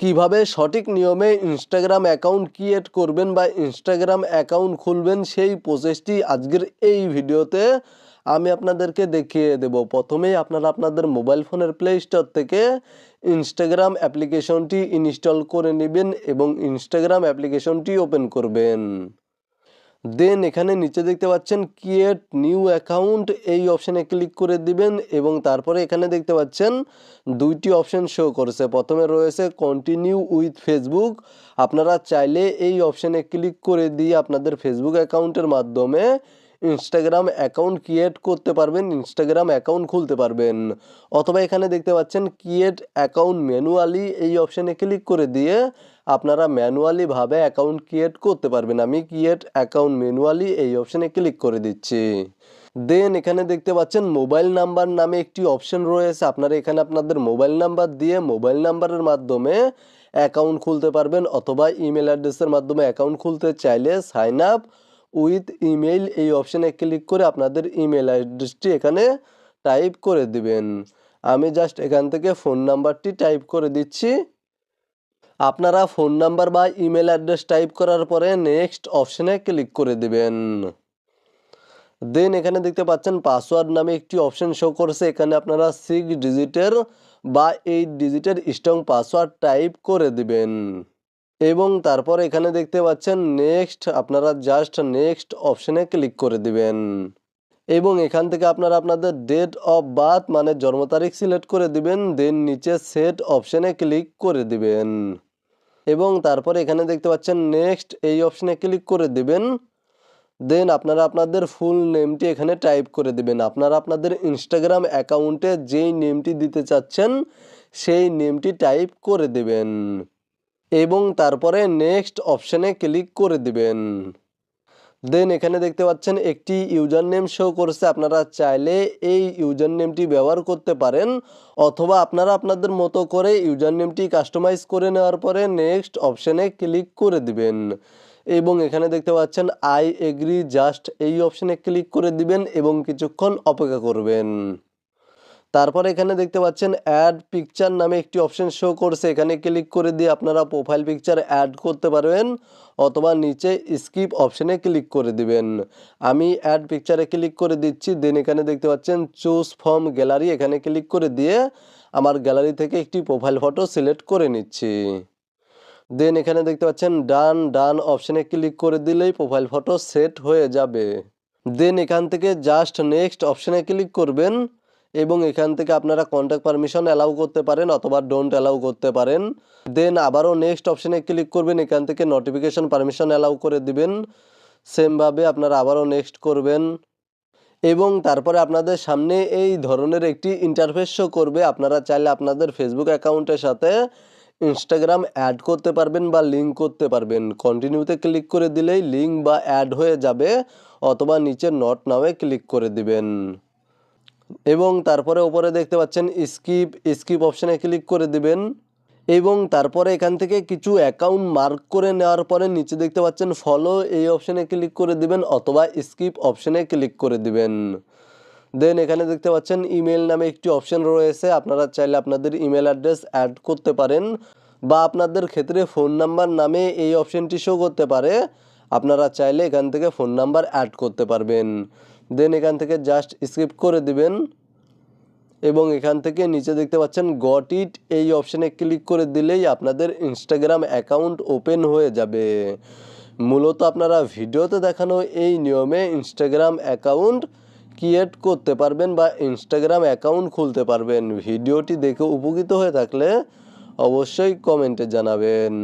কীভাবে সঠিক নিয়মে ইনস্টাগ্রাম অ্যাকাউন্ট ক্রিয়েট করবেন বা ইনস্টাগ্রাম অ্যাকাউন্ট খুলবেন সেই প্রসেসটি আজকের এই ভিডিওতে আমি আপনাদেরকে দেখিয়ে দেব। প্রথমেই আপনারা আপনাদের মোবাইল ফোনের প্লে স্টোর থেকে ইনস্টাগ্রাম অ্যাপ্লিকেশনটি ইনস্টল করে নেবেন এবং ইনস্টাগ্রাম অ্যাপ্লিকেশনটি ওপেন করবেন। দেন এখানে নিচে দেখতে পাচ্ছেন ক্রিয়েট নিউ অ্যাকাউন্ট এই অপশানে ক্লিক করে দিবেন এবং তারপরে এখানে দেখতে পাচ্ছেন দুইটি অপশান শো করেছে। প্রথমে রয়েছে কন্টিনিউ উইথ ফেসবুক আপনারা চাইলে এই অপশানে ক্লিক করে দিয়ে আপনাদের ফেসবুক অ্যাকাউন্টের মাধ্যমে ইনস্টাগ্রাম অ্যাকাউন্ট ক্রিয়েট করতে পারবেন ইনস্টাগ্রাম অ্যাকাউন্ট খুলতে পারবেন। অথবা এখানে দেখতে পাচ্ছেন ক্রিয়েট অ্যাকাউন্ট ম্যানুয়ালি এই অপশানে ক্লিক করে দিয়ে আপনারা ম্যানুয়ালিভাবে অ্যাকাউন্ট ক্রিয়েট করতে পারবেন। আমি ক্রিয়েট অ্যাকাউন্ট ম্যানুয়ালি এই অপশানে ক্লিক করে দিচ্ছি। দেন এখানে দেখতে পাচ্ছেন মোবাইল নাম্বার নামে একটি অপশন রয়েছে। আপনারা এখানে আপনাদের মোবাইল নাম্বার দিয়ে মোবাইল নাম্বারের মাধ্যমে অ্যাকাউন্ট খুলতে পারবেন অথবা ইমেল অ্যাড্রেসের মাধ্যমে অ্যাকাউন্ট খুলতে চাইলে সাইন আপ উইথ ইমেইল এই অপশানে ক্লিক করে আপনাদের ইমেল অ্যাড্রেসটি এখানে টাইপ করে দিবেন। আমি জাস্ট এখান থেকে ফোন নাম্বারটি টাইপ করে দিচ্ছি। আপনারা ফোন নাম্বার বা ইমেল অ্যাড্রেস টাইপ করার পরে নেক্সট অপশানে ক্লিক করে দেবেন। দেন এখানে দেখতে পাচ্ছেন পাসওয়ার্ড নামে একটি অপশন শো করছে। এখানে আপনারা সিক্স ডিজিটের বা এইট ডিজিটের স্ট্রং পাসওয়ার্ড টাইপ করে দিবেন। এবং তারপর এখানে দেখতে পাচ্ছেন নেক্সট আপনারা জাস্ট নেক্সট অপশানে ক্লিক করে দিবেন। এবং এখান থেকে আপনারা আপনাদের ডেট অফ বার্থ মানে জন্ম তারিখ সিলেক্ট করে দিবেন। দেন নিচে সেট অপশানে ক্লিক করে দিবেন। এবং তারপরে এখানে দেখতে পাচ্ছেন নেক্সট এই অপশানে ক্লিক করে দেবেন। দেন আপনারা আপনাদের ফুল নেমটি এখানে টাইপ করে দেবেন। আপনারা আপনাদের ইনস্টাগ্রাম অ্যাকাউন্টে যেই নেমটি দিতে চাচ্ছেন, সেই নেমটি টাইপ করে দেবেন। এবং তারপরে নেক্সট অপশানে ক্লিক করে দিবেন। দেন এখানে দেখতে পাচ্ছেন একটি ইউজার নেম শো করছে। আপনারা চাইলে এই ইউজার নেমটি ব্যবহার করতে পারেন, অথবা আপনারা আপনাদের মতো করে ইউজার নেমটি কাস্টমাইজ করে নেওয়ার পরে নেক্সট অপশানে ক্লিক করে দিবেন। এবং এখানে দেখতে পাচ্ছেন আই এগ্রি জাস্ট এই অপশানে ক্লিক করে দিবেন এবং কিছুক্ষণ অপেক্ষা করবেন। তারপর এখানে দেখতে পাচ্ছেন অ্যাড পিকচার নামে একটি অপশন শো করছে। এখানে ক্লিক করে দিয়ে আপনারা প্রোফাইল পিকচার অ্যাড করতে পারবেন অথবা নিচে স্কিপ অপশনে ক্লিক করে দিবেন। আমি অ্যাড পিকচারে ক্লিক করে দিচ্ছি দেন এখানে দেখতে পাচ্ছেন চুজ ফর্ম গ্যালারি এখানে ক্লিক করে দিয়ে আমার গ্যালারি থেকে একটি প্রোফাইল ফটো সিলেক্ট করে নিচ্ছি। দেন এখানে দেখতে পাচ্ছেন ডান ডান অপশনে ক্লিক করে দিলেই প্রোফাইল ফটো সেট হয়ে যাবে। দেন এখান থেকে জাস্ট নেক্সট অপশনে ক্লিক করবেন। এবং এখান থেকে আপনারা কন্ট্যাক্ট পারমিশন অ্যালাউ করতে পারেন অথবা ডোন্ট অ্যালাউ করতে পারেন। দেন আবারও নেক্সট অপশানে ক্লিক করবেন, এখান থেকে নোটিফিকেশন পারমিশন অ্যালাউ করে দিবেন। সেমভাবে আপনারা আবারও নেক্সট করবেন। এবং তারপরে আপনাদের সামনে এই ধরনের একটি ইন্টারফেস শো করবে। আপনারা চাইলে আপনাদের ফেসবুক অ্যাকাউন্টের সাথে ইনস্টাগ্রাম অ্যাড করতে পারবেন বা লিঙ্ক করতে পারবেন। কন্টিনিউতে ক্লিক করে দিলেই লিঙ্ক বা অ্যাড হয়ে যাবে অথবা নিচে নট নামে ক্লিক করে দিবেন। এবং তারপরে ওপরে দেখতে পাচ্ছেন স্কিপ স্কিপ অপশানে ক্লিক করে দিবেন। এবং তারপরে এখান থেকে কিছু অ্যাকাউন্ট মার্ক করে নেওয়ার পরে নিচে দেখতে পাচ্ছেন ফলো এই অপশানে ক্লিক করে দিবেন অথবা স্কিপ অপশানে ক্লিক করে দিবেন। দেন এখানে দেখতে পাচ্ছেন ইমেল নামে একটি অপশন রয়েছে, আপনারা চাইলে আপনাদের ইমেল অ্যাড্রেস অ্যাড করতে পারেন বা আপনাদের ক্ষেত্রে ফোন নাম্বার নামে এই অপশনটি শো করতে পারে, আপনারা চাইলে এখান থেকে ফোন নাম্বার অ্যাড করতে পারবেন। দেন এখান থেকে জাস্ট স্কিপ করে দিবেন এবং এখান থেকে নিচে দেখতে পাচ্ছেন গট ইট এই অপশানে ক্লিক করে দিলেই আপনাদের ইনস্টাগ্রাম অ্যাকাউন্ট ওপেন হয়ে যাবে। মূলত আপনারা ভিডিওতে দেখানো এই নিয়মে ইনস্টাগ্রাম অ্যাকাউন্ট ক্রিয়েট করতে পারবেন বা ইনস্টাগ্রাম অ্যাকাউন্ট খুলতে পারবেন। ভিডিওটি দেখে উপকৃত হয়ে থাকলে অবশ্যই কমেন্টে জানাবেন।